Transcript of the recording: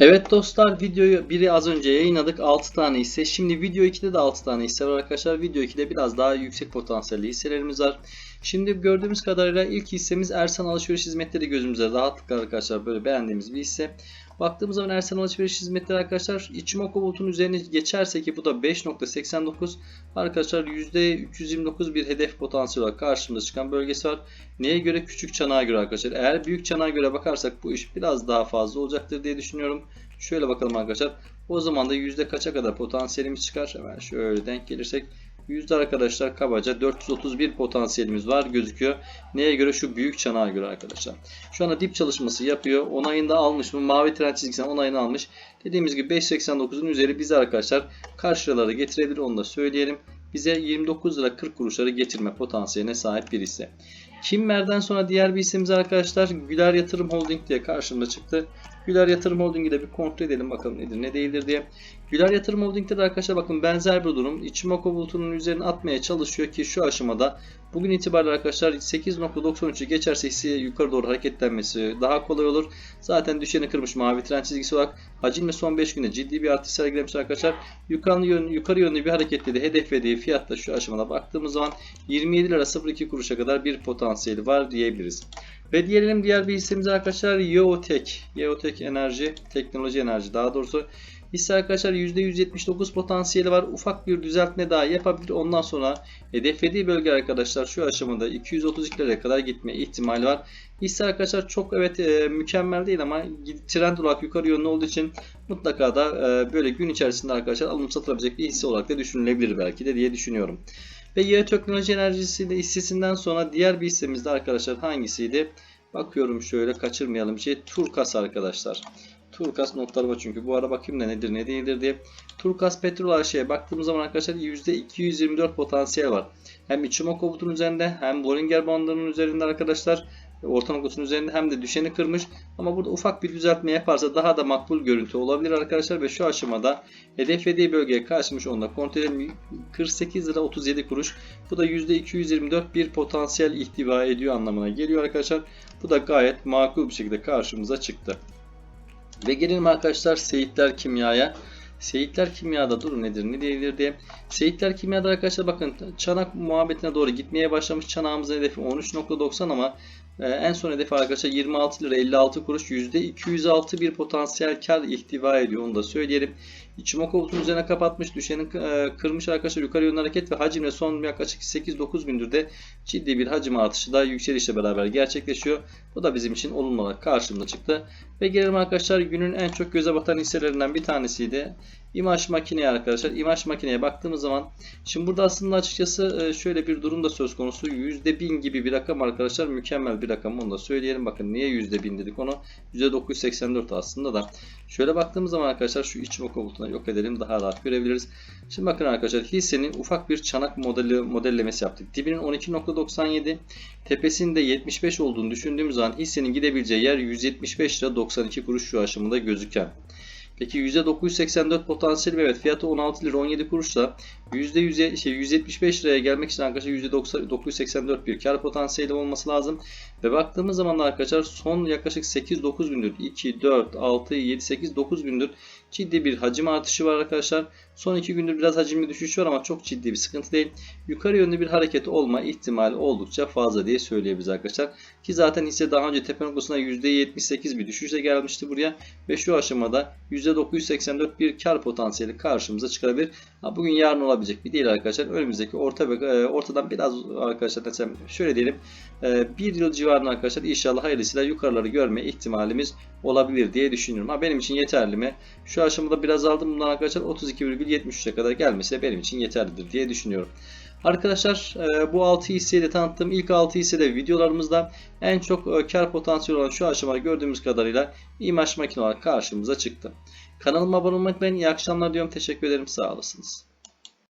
Evet dostlar videoyu biri az önce yayınladık 6 tane hisse. Şimdi video 2'de de 6 tane hisse var arkadaşlar. Video 2'de biraz daha yüksek potansiyelli hisselerimiz var. Şimdi gördüğümüz kadarıyla ilk hissemiz Ersan Alışveriş Hizmetleri gözümüze rahatlıkla arkadaşlar böyle beğendiğimiz bir hisse. Baktığımız zaman Ersan Alışveriş Hizmetleri arkadaşlar Ichimoku bulutun üzerine geçerse ki bu da 5.89 arkadaşlar %329 bir hedef potansiyeli olarak karşımıza çıkan bölgesi var. Neye göre? Küçük çanağa göre arkadaşlar. Eğer büyük çanağa göre bakarsak bu iş biraz daha fazla olacaktır diye düşünüyorum. Şöyle bakalım arkadaşlar. O zaman da yüzde kaça kadar potansiyelimiz çıkar? Hemen şöyle denk gelirsek. Yüzde arkadaşlar kabaca 431 potansiyelimiz var gözüküyor. Neye göre? Şu büyük çanağa göre arkadaşlar. Şu anda dip çalışması yapıyor. Onayını da almış mı? Mavi trend çizgisinden onayını almış. Dediğimiz gibi 5.89'un üzeri bize arkadaşlar karşılara getirebilir onu da söyleyelim. Bize 29 lira 40 kuruşları getirme potansiyeline sahip bir hisse. Kimmer'den sonra diğer bir hissemiz arkadaşlar Güler Yatırım Holding diye karşımda çıktı. Güler Yatırım Holding'i bir kontrol edelim bakalım nedir ne değildir diye. Güler Yatırım Holding'de de arkadaşlar bakın benzer bir durum. Ichimoku bulutunun üzerine atmaya çalışıyor ki şu aşamada bugün itibariyle arkadaşlar 8.93'ü geçerse hisseye yukarı doğru hareketlenmesi daha kolay olur. Zaten düşeni kırmış mavi trend çizgisi olarak hacimle son 5 günde ciddi bir artış sergilemiş arkadaşlar. Yukarı yönlü, yukarı yönlü bir hareketle de hedeflediği fiyatta şu aşamada baktığımız zaman 27 lira 02 kuruşa kadar bir potansiyeli var diyebiliriz. Ve diyelim diğer bir hissemiz arkadaşlar Yeotek. Yeotek Enerji, Teknoloji Enerji daha doğrusu. Hisse arkadaşlar %179 potansiyeli var. Ufak bir düzeltme daha yapabilir. Ondan sonra hedeflediği bölge arkadaşlar şu aşamada 232 liraya kadar gitme ihtimali var. Hisse arkadaşlar çok evet e, mükemmel değil ama trend olarak yukarı yönlü olduğu için mutlaka da e, böyle gün içerisinde arkadaşlar alım satılabilecek bir hisse olarak da düşünülebilir belki de diye düşünüyorum. Ve Yağ Teknoloji Enerjisi de hissesinden sonra diğer bir hissemiz de arkadaşlar hangisiydi? Bakıyorum şöyle kaçırmayalım şey. Turkas arkadaşlar. Turkas notları var çünkü. Bu ara bakayım da nedir ne değildir diye. Turkas Petrol AŞ'ye baktığımız zaman arkadaşlar %224 potansiyel var. Hem Ichimoku butun üzerinde hem Bollinger bandının üzerinde arkadaşlar orta noktasının üzerinde hem de düşeni kırmış. Ama burada ufak bir düzeltme yaparsa daha da makbul görüntü olabilir arkadaşlar. Ve şu aşamada hedeflediği bölgeye karşımış onda kontrol edelim. 48 lira 37 kuruş. Bu da %224 bir potansiyel ihtiva ediyor anlamına geliyor arkadaşlar. Bu da gayet makul bir şekilde karşımıza çıktı. Ve gelelim arkadaşlar Seyitler Kimya'ya. Seyitler Kimya'da durum nedir ne değildir diye. Seyitler Kimya'da arkadaşlar bakın çanak muhabbetine doğru gitmeye başlamış. Çanağımızın hedefi 13.90 ama e, en son hedefi arkadaşlar 26 lira 56 kuruş %206 bir potansiyel kar ihtiva ediyor onu da söyleyelim. Ichimoku butun üzerine kapatmış. Düşeni e, kırmış arkadaşlar yukarı yönlü hareket ve hacimle son yaklaşık 8-9 gündür de ciddi bir hacim artışı da yükselişle beraber gerçekleşiyor. Bu da bizim için olumlu olarak karşımıza çıktı. Ve gelelim arkadaşlar günün en çok göze batan hisselerinden bir tanesiydi. İmaj makineye arkadaşlar. İmaj makineye baktığımız zaman şimdi burada aslında açıkçası şöyle bir durum da söz konusu. %1000 gibi bir rakam arkadaşlar. Mükemmel bir rakam onu da söyleyelim. Bakın niye %1000 dedik onu. %984 aslında da. Şöyle baktığımız zaman arkadaşlar şu iç bulutuna yok edelim. Daha rahat görebiliriz. Şimdi bakın arkadaşlar hissenin ufak bir çanak modeli modellemesi yaptık. Dibinin 12.97 tepesinde 75 olduğunu düşündüğümüz zaman hissenin gidebileceği yer 175 lira 92 kuruş şu aşamada gözüken. Peki %984 potansiyeli evet fiyatı 16 lira 17 kuruşla %100, şey, 175 liraya gelmek için arkadaşlar %984 bir kar potansiyeli olması lazım. Ve baktığımız zaman da arkadaşlar son yaklaşık 8-9 gündür 2, 4, 6, 7, 8, 9 gündür ciddi bir hacim artışı var arkadaşlar. Son 2 gündür biraz hacimli düşüş var ama çok ciddi bir sıkıntı değil. Yukarı yönlü bir hareket olma ihtimali oldukça fazla diye söyleyebiliriz arkadaşlar. Ki zaten hisse daha önce tepe noktasına %78 bir düşüşle gelmişti buraya. Ve şu aşamada %984 bir kar potansiyeli karşımıza çıkabilir. Ha, bugün yarın olabilecek bir değil arkadaşlar. Önümüzdeki orta e, ortadan biraz arkadaşlar şöyle diyelim. E, bir yıl civarında arkadaşlar inşallah hayırlısıyla yukarıları görme ihtimalimiz olabilir diye düşünüyorum. Ha benim için yeterli mi? Şu aşamada biraz aldım bundan arkadaşlar 32,73'e kadar gelmesi benim için yeterlidir diye düşünüyorum. Arkadaşlar e, bu 6 hisseyi de tanıttığım ilk 6 hissede videolarımızda en çok kar potansiyeli olan şu aşamada gördüğümüz kadarıyla imaj makine olarak karşımıza çıktı. Kanalıma abone olmayı unutmayın. İyi akşamlar diyorum. Teşekkür ederim. Sağ olasınız.